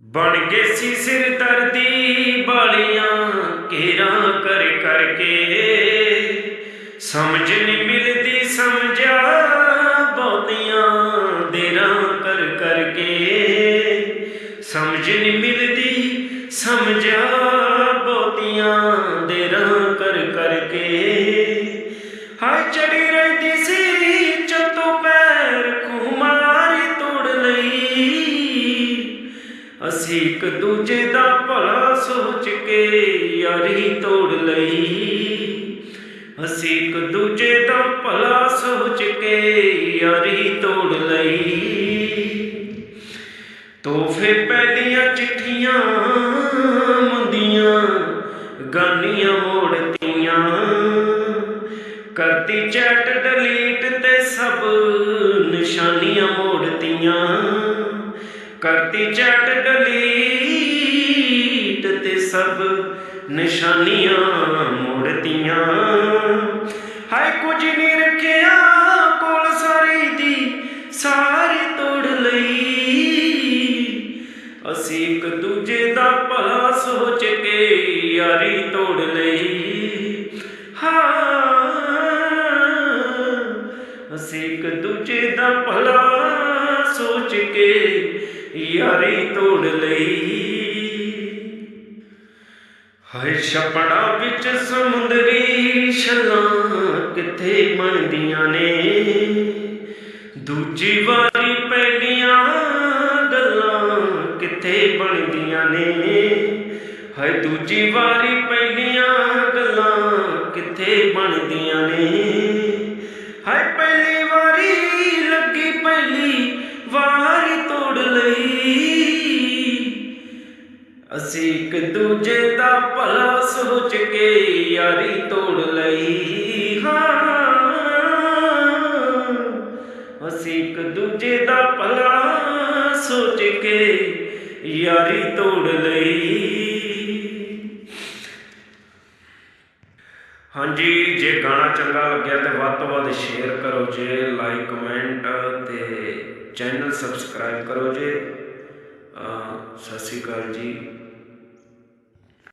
ਬਣ ਗਏ ਸੀ ਸਿਰ ਦਰਦੀ, ਬਾਲੀਆਂ ਘੇਰਾਂ ਕਰ ਕਰਕੇ ਸਮਝ ਨਹੀਂ ਮਿਲਦੀ ਸਮਝਾ ਬਹੁਤੀਆਂ ਦੇਰਾਂ ਕਰ ਕਰਕੇ ਸਮਝ ਨਹੀਂ ਮਿਲਦੀ ਸਮਝਾ ਬਹੁਤੀਆਂ ਦੇਰਾਂ ਕਰ ਕਰਕੇ ਹਾਏ ਚੜੀ ਰਹਿੰਦੀ ਸੀ ਅਸੀਂ ਇੱਕ ਦੂਜੇ ਦਾ ਭਲਾ ਸੋਚ ਕੇ ਯਾਰੀ ਤੋੜ ਲਈ। ਅਸੀਂ ਇੱਕ ਦੂਜੇ ਦਾ ਭਲਾ ਸੋਚ ਕੇ ਯਾਰੀ ਤੋੜ ਲਈ। ਤੋਹਫੇ ਪਹਿਲੀਆਂ ਚਿੱਠੀਆਂ ਮੁੰਦੀਆਂ, ਗਾਨੀਆਂ ਮੋੜਤੀਆਂ। ਕਰਤੀ ਚੈਟ ਡਿਲੀਟ ਤੇ ਸਭ ਨਿਸ਼ਾਨੀਆਂ ਮੋੜਤੀਆਂ। ਕਰਤੀ ਚੈਟ ਡਿਲੀਟ ਤੇ ਸਭ ਨਿਸ਼ਾਨੀਆਂ ਮੋੜਤੀਆਂ। ਹਾਏ ਕੁਝ ਨਹੀਂ ਰੱਖਿਆ ਕੋਲ ਸਾਰੀ ਦੀ ਸਾਰੀ ਤੋੜ ਲਈ। ਅਸੀਂ ਇੱਕ ਦੂਜੇ ਦਾ ਭਲਾ ਸੋਚ ਕੇ ਯਾਰੀ ਤੋੜ ਲਈ। ਹਾਂ, ਅਸੀਂ ਇੱਕ ਦੂਜੇ ਦਾ ਭਲਾ ਸੋਚ ਕੇ ਯਾਰੀ ਤੋੜ ਲਈ। ਹਾਏ ਛਪੜਾ ਵਿੱਚ ਸਮੁੰਦਰੀ ਛਲਾਂ ਕਿੱਥੇ ਬਣਦੀਆਂ ਨੇ? ਦੂਜੀ ਵਾਰੀ ਪਹਿਲੀਆਂ ਗੱਲਾਂ ਕਿੱਥੇ ਬਣਦੀਆਂ ਨੇ? ਹਾਏ, ਦੂਜੀ ਵਾਰੀ ਪਹਿਲੀਆਂ ਗੱਲਾਂ ਕਿੱਥੇ ਬਣਦੀਆਂ ਨੇ? ਅਸੀਂ ਇੱਕ ਦੂਜੇ ਦਾ ਭਲਾ ਸੋਚ ਕੇ ਯਾਰੀ ਤੋੜ ਲਈ। ਹਾਂ। ਅਸੀਂ ਇੱਕ ਦੂਜੇ ਦਾ ਭਲਾ ਸੋਚ ਕੇ ਯਾਰੀ ਤੋੜ ਲਈ। ਹਾਂਜੀ, ਜੇ ਗਾਣਾ ਚੰਗਾ ਲੱਗਿਆ ਤੇ ਵੱਧ ਤੋਂ ਵੱਧ ਸ਼ੇਅਰ ਕਰੋ ਜੇ ਲਾਈਕ ਕਮੈਂਟ ਤੇ ਚੈਨਲ ਸਬਸਕ੍ਰਾਈਬ ਕਰੋ ਜੇ। ਸਤਿ ਸ਼੍ਰੀ ਅਕਾਲ ਜੀ।